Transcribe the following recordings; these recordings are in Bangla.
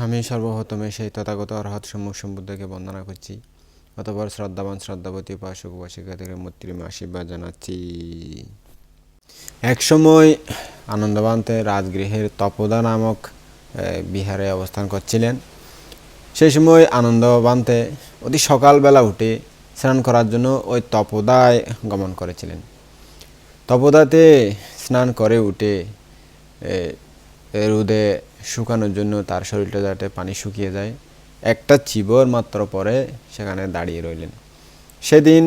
আমি সর্বপ্রথমে সেই তথাগত অর্হৎ সম্মুখ সম্বুদ্ধকে বন্দনা করছি। অতপর শ্রদ্ধাবান শ্রদ্ধাবতী উপাসক উপাসিকাদের মূর্তিমে আশীর্বাদ জানাচ্ছি। একসময় আনন্দবান্তে রাজগৃহের তপদা নামক বিহারে অবস্থান করছিলেন। সেই সময় আনন্দবান্তে অতি সকালবেলা উঠে স্নান করার জন্য ওই তপদায় গমন করেছিলেন। তপদাতে স্নান করে উঠে রোদে শুকানোর জন্য তার শরীরটা যাতে পানি শুকিয়ে যায়। একটা চিবর মাত্র পরে সেখানে দাঁড়িয়ে রইলেন। সেদিন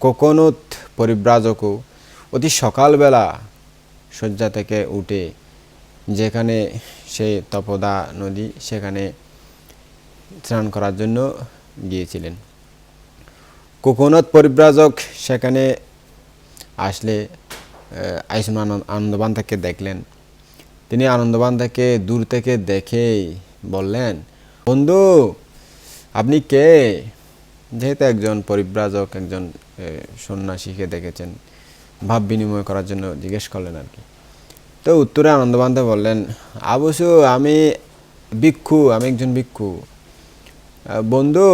কোকোনদ পরিব্রাজকও অতি সকালবেলা শয্যা থেকে উঠে যেখানে সেই তপদা নদী সেখানে স্নান করার জন্য গিয়েছিলেন। কোকোনদ পরিব্রাজক সেখানে আসলে আয়ুষ্মান আনন্দবান থেকে দেখলেন। তিনি আনন্দবান থেকে দূর থেকে দেখেই বললেন, বন্ধু, আপনি কে? যেহেতু একজন পরিব্রাজক, একজন সন্ন্যাসীকে দেখেছেন, ভাব বিনিময় করার জন্য জিজ্ঞেস করলেন আর কি। তো উত্তরে আনন্দবান্ধে বললেন অবশ্য আমি ভিক্ষু, আমি একজন ভিক্ষু। বন্ধু,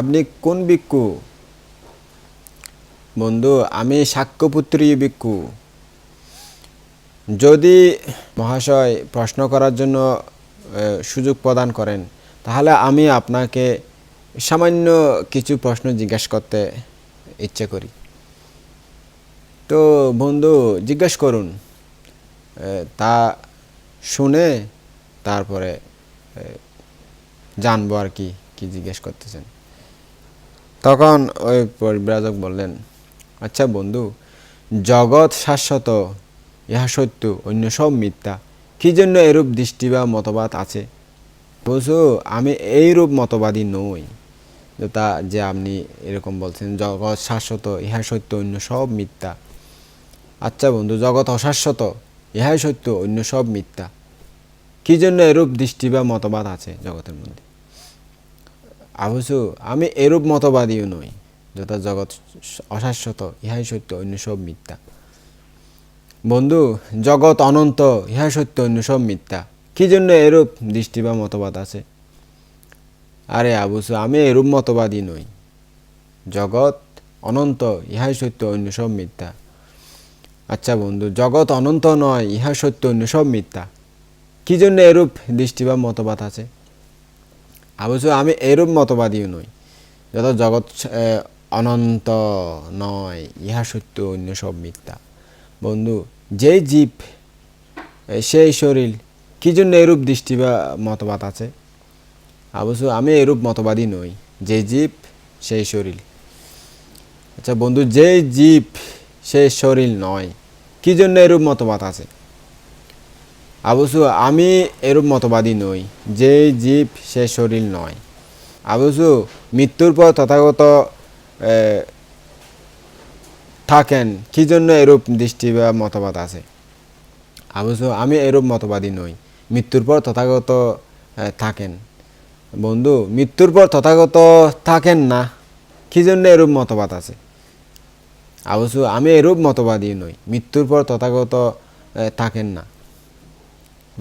আপনি কোন ভিক্ষু? বন্ধু, আমি সাক্ষ্যপুত্রী ভিক্ষু। যদি মহাশয় প্রশ্ন করার জন্য সুযোগ প্রদান করেন, তাহলে আমি আপনাকে সামান্য কিছু প্রশ্ন জিজ্ঞেস করতে ইচ্ছে করি। তো বন্ধু, জিজ্ঞেস করুন। তা শুনে তারপরে জানব আর কি কি জিজ্ঞেস করতেছেন। তখন ওই পরিব্রাজক বললেন আচ্ছা বন্ধু, জগৎ শাশ্বত ইহা সত্য, অন্য সব মিথ্যা। কি জন্য এরূপ দৃষ্টি বা মতবাদ আছে? বলছো, আমি এইরূপ মতবাদী নই। তা যে আপনি এরকম বলছেন, জগৎ শাশ্বত, ইহা সত্য, অন্য সব মিথ্যা। আচ্ছা বন্ধু, জগৎ অশাশ্বত, ইহাই সত্য, অন্য সব মিথ্যা। কি জন্য এরূপ দৃষ্টি বা মতবাদ আছে জগতের মধ্যে? অবশ্য আমি এরূপ মতবাদীও নই। যথা জগৎ অশাশ্বত, ইহাই সত্য, অন্য সব মিথ্যা। বন্ধু, জগৎ অনন্ত, ইহা সত্য, অন্য সব মিথ্যা। কি জন্য এরূপ দৃষ্টি বা মতবাদ আছে? আরে আবুসু, আমি এরূপ মতবাদী নই। জগৎ অনন্ত, ইহাই সত্য, অন্য সব মিথ্যা। আচ্ছা বন্ধু, জগৎ অনন্ত নয়, ইহা সত্য, অন্য সব মিথ্যা। কি জন্য এরূপ দৃষ্টি বা মতবাদ আছে? অবশ্য আমি এরূপ মতবাদীও নই। যত জগৎ অনন্ত নয়, ইহা সত্য, অন্য সব মিথ্যা। বন্ধু যেই জীব সেই শরীর, কি জন্য এরূপ দৃষ্টি বা মতবাদ আছে? অবশ্য আমি এরূপ মতবাদী নই যে জীব, সেই শরীর। আচ্ছা বন্ধু, যেই জীব সেই শরীর নয়, কি জন্য এরূপ মতবাদ আছে? অবশ্য আমি এরূপ মতবাদী নই যে জীব, সে শরীর নয়। অবশ্য মৃত্যুর পর তথাগত থাকেন, কি জন্য এরূপ দৃষ্টি বা মতবাদ আছে? অবশ্য আমি এরূপ মতবাদী নই। মৃত্যুর পর তথাগত থাকেন। বন্ধু, মৃত্যুর পর তথাগত থাকেন না। কি জন্য এরূপ মতবাদ আছে? অবশ্য আমি এরূপ মতবাদী নই। মৃত্যুর পর তথাগত থাকেন না।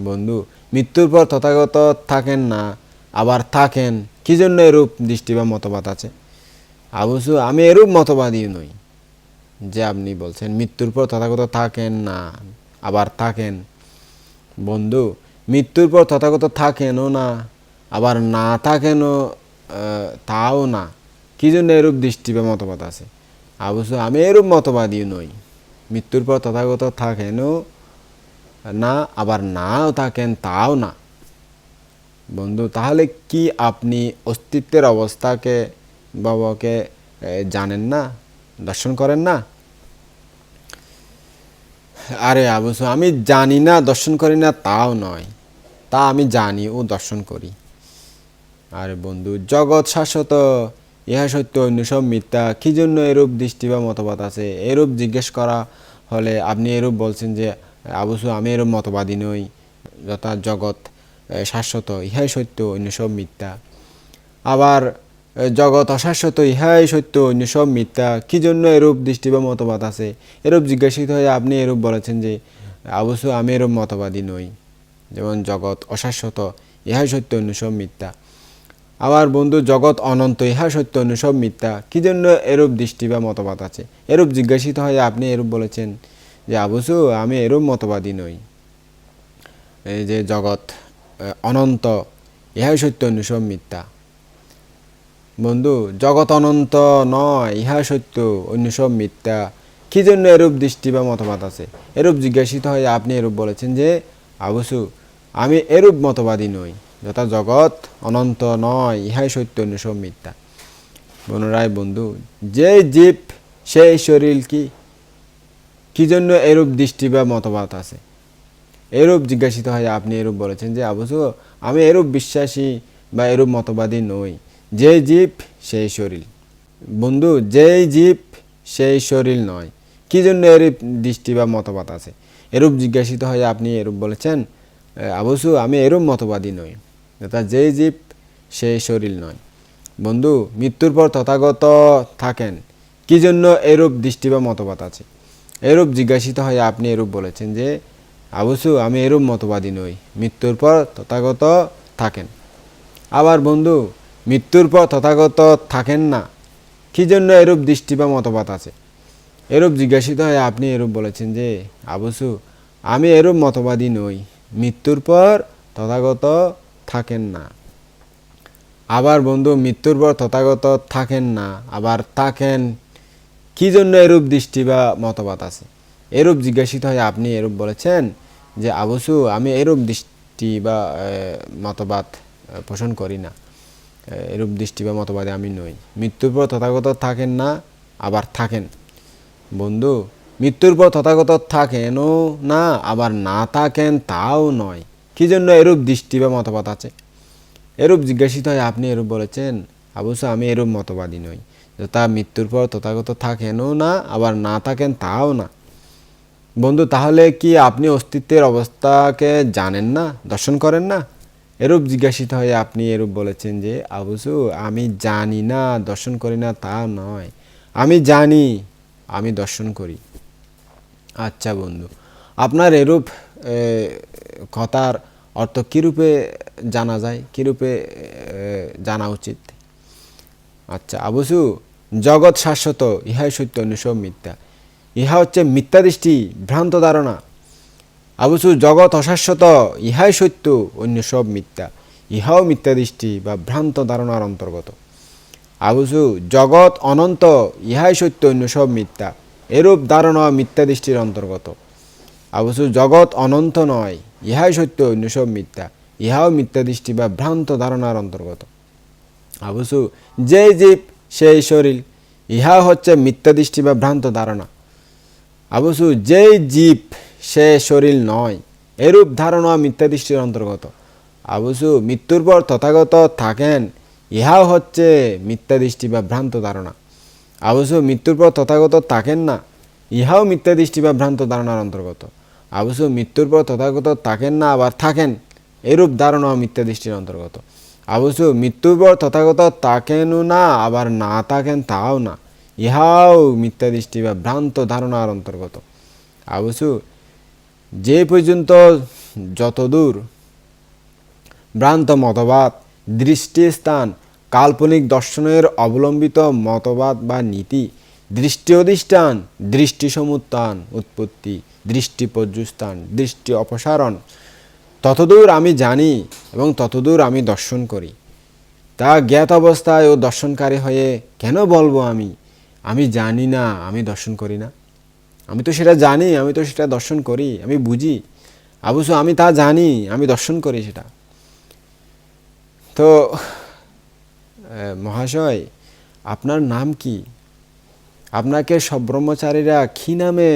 বন্ধু, মৃত্যুর পর তথাগত থাকেন না, আবার থাকেন। কি জন্য এরূপ দৃষ্টি বা মতবাদ আছে? অবশ্য আমি এরূপ মতবাদী নই। যে আপনি বলছেন, মৃত্যুর পর তথাগত থাকেন না, আবার থাকেন। বন্ধু, মৃত্যুর পর তথাগত থাকেনও না, আবার না থাকেনও তাও না। কি জন্য এরূপ দৃষ্টি বা মতবাদ আছে? অবশ্য আমি এরূপ মতবাদী নই। মৃত্যুর পর তথাগত থাকেনও না, আবার নাও থাকেন, তাও না। বন্ধু, তাহলে কি আপনি অস্তিত্বের অবস্থাকে, বাবাকে জানেন না? দর্শন করেন না? আরে অবশ্য আমি জানি না, দর্শন করি না, তাও নয়। তা আমি জানি, ও দর্শন করি। আরে বন্ধু, জগৎ শাশ্বত, ইহা সত্য, অন্য সব মিথ্যা। কি জন্য এরূপ দৃষ্টি বা মতবাদ আছে? এরূপ জিজ্ঞেস করা হলে আপনি এরূপ বলছেন যে অবশ্য আমি এরূপ মতবাদী নই। যথা জগৎ শাশ্বত, ইহাই সত্য, অন্য সব মিথ্যা। আবার জগৎ অশাশ্বত, ইহাই সত্য, অন্য সব মিথ্যা। কি জন্য এরূপ দৃষ্টি বা মতবাদ আছে? এরূপ জিজ্ঞাসিত হয়ে আপনি এরূপ বলেছেন যে, অবশ্য আমি এরূপ মতবাদী নই। যেমন জগৎ অশাশ্বত, ইহাই সত্য, অন্য সব মিথ্যা। আবার বন্ধু, জগৎ অনন্ত ইহা সত্য, অন্য সব মিথ্যা। কি জন্য এরূপ দৃষ্টি বা মতবাদ আছে? এরূপ জিজ্ঞাসিত হয়ে আপনি এরূপ বলেছেন যে আবসু আমি এরূপ মতবাদী নই। এই যে জগৎ, অনন্ত, ইহাই সত্য, অন্য সব মিথ্যা। বন্ধু, জগৎ অনন্ত নয়, ইহা সত্য, অন্য সব মিথ্যা। কি জন্য এরূপ দৃষ্টি বা মতবাদ আছে? এরূপ জিজ্ঞাসিত হয়ে আপনি এরূপ বলেছেন যে, আবসু, আমি এরূপ মতবাদী নই, যথা জগৎ অনন্ত নয়, ইহাই সত্য, অন্য সব মিথ্যা। পুনরায় বন্ধু, যে জীব, সেই শরীর কি? কি জন্য এরূপ দৃষ্টি বা মতবাদ আছে? এরূপ জিজ্ঞাসিত হয়ে আপনি এরূপ বলেছেন যে অবশ্য আমি এরূপ বিশ্বাসী বা এরূপ মতবাদী নই। যে জীব, সেই শরীর। বন্ধু, যেই জীব, সেই শরীর নয়। কি জন্য এরূপ দৃষ্টি বা মতবাদ আছে? এরূপ জিজ্ঞাসিত হয়ে, আপনি এরূপ বলেছেন অবশ্য আমি এরূপ মতবাদী নই। অর্থাৎ যেই জীব, সেই শরীর নয়। বন্ধু, মৃত্যুর পর তথাগত থাকেন। কি জন্য এরূপ দৃষ্টি বা মতবাদ আছে? এরূপ জিজ্ঞাসিত হয়ে, আপনি এরূপ বলেছেন যে অবশ্য আমি এরূপ মতবাদী নই। মৃত্যুর পর তথাগত থাকেন। আবার বন্ধু মৃত্যুর পর তথাগত থাকেন না। কি জন্য এরূপ দৃষ্টি বা মতবাদ আছে? এরূপ জিজ্ঞাসিত হয়ে, আপনি এরূপ বলেছেন যে, আবসু, আমি এরূপ মতবাদী নই। মৃত্যুর পর তথাগত থাকেন না। আবার বন্ধু, মৃত্যুর পর তথাগত থাকেন না, আবার থাকেন। কি জন্য এরূপ দৃষ্টি বা মতবাদ আছে? এরূপ জিজ্ঞাসিত হয়ে, আপনি এরূপ বলেছেন যে, আবসু, আমি এরূপ দৃষ্টি বা মতবাদ পোষণ করি না। এরূপ দৃষ্টি বা মতবাদে আমি নই। মৃত্যুর পর তথাগত থাকেন না, আবার থাকেন। বন্ধু, মৃত্যুর পর তথাগত থাকেনও না, আবার না থাকেন তাও নয়। কি জন্য এরূপ দৃষ্টি বা মতবাদ আছে? এরূপ জিজ্ঞাসিত হয়, আপনি এরূপ বলেছেন। অবশ্য আমি এরূপ মতবাদী নই। যথা মৃত্যুর পর তথাগত থাকেনও না, আবার না থাকেন তাও না। বন্ধু, তাহলে কি আপনি অস্তিত্বের অবস্থাকে জানেন না, দর্শন করেন না? এরূপ জিজ্ঞাসিত হয়ে আপনি এরূপ বলেছেন যে, আবুসু, আমি জানি না, দর্শন করি না, তা নয়। আমি জানি, আমি দর্শন করি। আচ্ছা বন্ধু, আপনার এরূপ কথার অর্থ কীরূপে জানা যায়, কীরূপে জানা উচিত? আচ্ছা আবুসু, জগৎ শাশ্বত, ইহাই সত্য অন্য সব মিথ্যা। ইহা হচ্ছে মিথ্যা দৃষ্টি, ভ্রান্ত ধারণা। আবসু জগৎ অশাশ্বত, ইহাই সত্য, অন্য সব মিথ্যা। ইহাও মিথ্যা দৃষ্টি বা ভ্রান্ত ধারণার অন্তর্গত। আবসু জগৎ অনন্ত, ইহাই সত্য, অন্য সব মিথ্যা। এরূপ ধারণা মিথ্যা দৃষ্টির অন্তর্গত। অবশ্য জগৎ অনন্ত নয়, ইহাই সত্য, অন্য সব মিথ্যা। ইহাও মিথ্যা দৃষ্টি বা ভ্রান্ত ধারণার অন্তর্গত। অবশ্য যেই জীব, সেই শরীর, ইহা হচ্ছে মিথ্যা দৃষ্টি বা ভ্রান্ত ধারণা। অবশ্য যেই জীব সে শরীর নয়। এরূপ ধারণা মিথ্যা দৃষ্টির অন্তর্গত। অবশ্য মৃত্যুর পর তথাগত থাকেন, ইহাও হচ্ছে মিথ্যা দৃষ্টি বা ভ্রান্ত ধারণা। অবশ্য মৃত্যুর পর তথাগত থাকেন না, ইহাও মিথ্যা দৃষ্টি বা ভ্রান্ত ধারণার অন্তর্গত। অবশ্য মৃত্যুর পর তথাগত থাকেন না, আবার থাকেন, এরূপ ধারণা মিথ্যা দৃষ্টির অন্তর্গত। অবশ্য মৃত্যুর পর তথাগত থাকেনও না, আবার না থাকেন তাও না, ইহাও মিথ্যা দৃষ্টি বা ভ্রান্ত ধারণার অন্তর্গত। অবশ্য যে পর্যন্ত যতদূর ভ্রান্ত মতবাদ, দৃষ্টিস্থান, কাল্পনিক দর্শনের অবলম্বিত মতবাদ বা নীতি, দৃষ্টি অধিষ্ঠান, দৃষ্টি সমুত্থান, উৎপত্তি, দৃষ্টি পর্যুস্থান দৃষ্টি অপসারণ, ততদূর আমি জানি এবং ততদূর আমি দর্শন করি। তা জ্ঞাত অবস্থায় ও দর্শনকারী হয়ে কেন বলব আমি? আমি জানি না, আমি দর্শন করি না। আমি তো সেটা জানি, আমি তো সেটা দর্শন করি, আমি বুঝি। অবশ্য আমি তা জানি, আমি দর্শন করি সেটা। তো মহাশয়, আপনার নাম কি? আপনাকে সব ব্রহ্মচারীরা কী নামে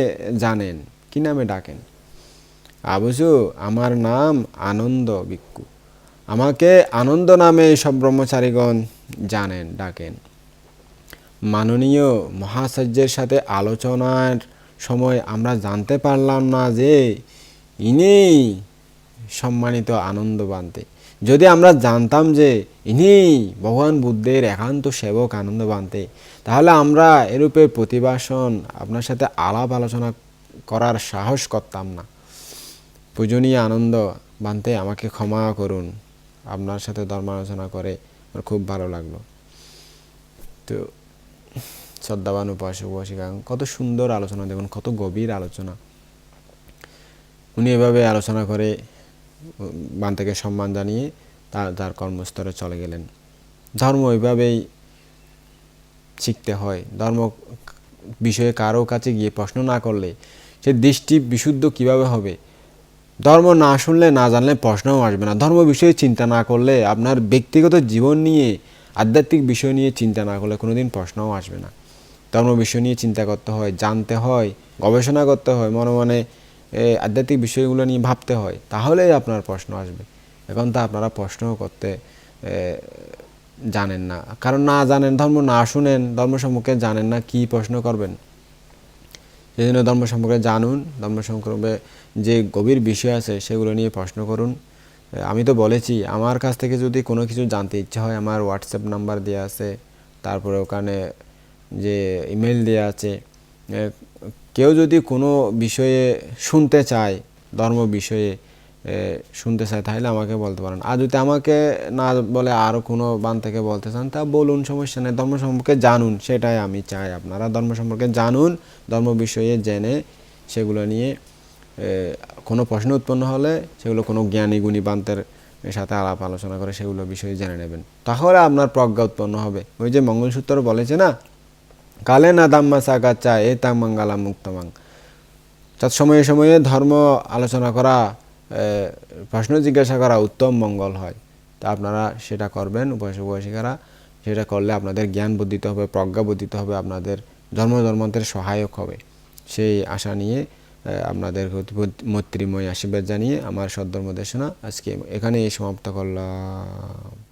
জানেন? কী নামে ডাকেন? আবুসু আমার নাম আনন্দ ভিক্ষু। আমাকে আনন্দ নামে সব ব্রহ্মচারীগণ জানেন, ডাকেন। মাননীয় মহাচার্যের সাথে আলোচনার সময় আমরা জানতে পারলাম না যে ইনি সম্মানিত আনন্দ বান্তে যদি আমরা জানতাম যে ইনি ভগবান বুদ্ধের একান্ত সেবক আনন্দ বান্তে তাহলে আমরা এরূপে প্রতিবাসন আপনার সাথে আলাপ আলোচনা করার সাহস করতাম না। পূজনীয় আনন্দ বান্তে আমাকে ক্ষমা করুন, আপনার সাথে ধর্মালোচনা করে আমার খুব ভালো লাগল। তো শ্রদ্ধাবান উপাসক উপাসিকা কত সুন্দর আলোচনা, দেখুন, কত গভীর আলোচনা। উনি এভাবে আলোচনা করে বান্তাকে সম্মান জানিয়ে তার তার কর্মস্তরে চলে গেলেন। ধর্ম ওইভাবেই শিখতে হয়। ধর্ম বিষয়ে কারও কাছে গিয়ে প্রশ্ন না করলে সে দৃষ্টি বিশুদ্ধ কীভাবে হবে? ধর্ম না শুনলে, না জানলে প্রশ্নও আসবে না। ধর্ম বিষয়ে চিন্তা না করলে, আপনার ব্যক্তিগত জীবন নিয়ে, আধ্যাত্মিক বিষয় নিয়ে চিন্তা না করলে কোনোদিন প্রশ্নও আসবে না। ধর্ম বিষয় নিয়ে চিন্তা করতে হয়, জানতে হয়, গবেষণা করতে হয়, মনে মনে আধ্যাত্মিক বিষয়গুলো নিয়ে ভাবতে হয়। তাহলেই আপনার প্রশ্ন আসবে। এখন তা আপনারা প্রশ্নও করতে জানেন না। কারণ না জানেন, ধর্ম না শুনেন, ধর্ম সম্পর্কে জানেন না, কি প্রশ্ন করবেন? সেই জন্য ধর্ম সম্পর্কে জানুন, ধর্ম সম্পর্কে যে গভীর বিষয় আছে, সেগুলো নিয়ে প্রশ্ন করুন। আমি তো বলেছি, আমার কাছ থেকে যদি কোনো কিছু জানতে ইচ্ছা হয়, আমার হোয়াটসঅ্যাপ নাম্বার দেওয়া আছে, তারপরে ওখানে যে ইমেল দেওয়া আছে কেউ যদি কোনো বিষয়ে শুনতে চায়, ধর্ম বিষয়ে শুনতে চায়, তাহলে আমাকে বলতে পারেন। আর যদি আমাকে না বলে আরও কোনো বান থেকে বলতে চান, তা বলুন, সমস্যা নেই। ধর্ম সম্পর্কে জানুন, সেটাই আমি চাই আপনারা। ধর্ম সম্পর্কে জানুন, ধর্ম বিষয়ে জেনে সেগুলো নিয়ে কোনো প্রশ্ন উৎপন্ন হলে সেগুলো কোনো জ্ঞানী গুণী বান্তের সাথে আলাপ আলোচনা করে সেগুলো বিষয়ে জেনে নেবেন। তাহলে আপনার প্রজ্ঞা উৎপন্ন হবে। ওই যে মঙ্গলসূত্র বলেছে না কালে না দাম্মা সাকা চা এ তাং মঙ্গালা মুক্তমাং। তৎ সময়ে সময়ে ধর্ম আলোচনা করা প্রশ্ন জিজ্ঞাসা করা উত্তম মঙ্গল হয়। তা আপনারা সেটা করবেন উপাসক উপাসিকারা সেটা করলে আপনাদের জ্ঞান বর্ধিত হবে, প্রজ্ঞা বর্ধিত হবে, আপনাদের ধর্ম ধর্মান্তের সহায়ক হবে। সেই আশা নিয়ে আপনাদের মৈত্রীময় আশীর্বাদ জানিয়ে আমার সদ্ধর্ম দেশনা আজকে এখানে সমাপ্ত করলাম।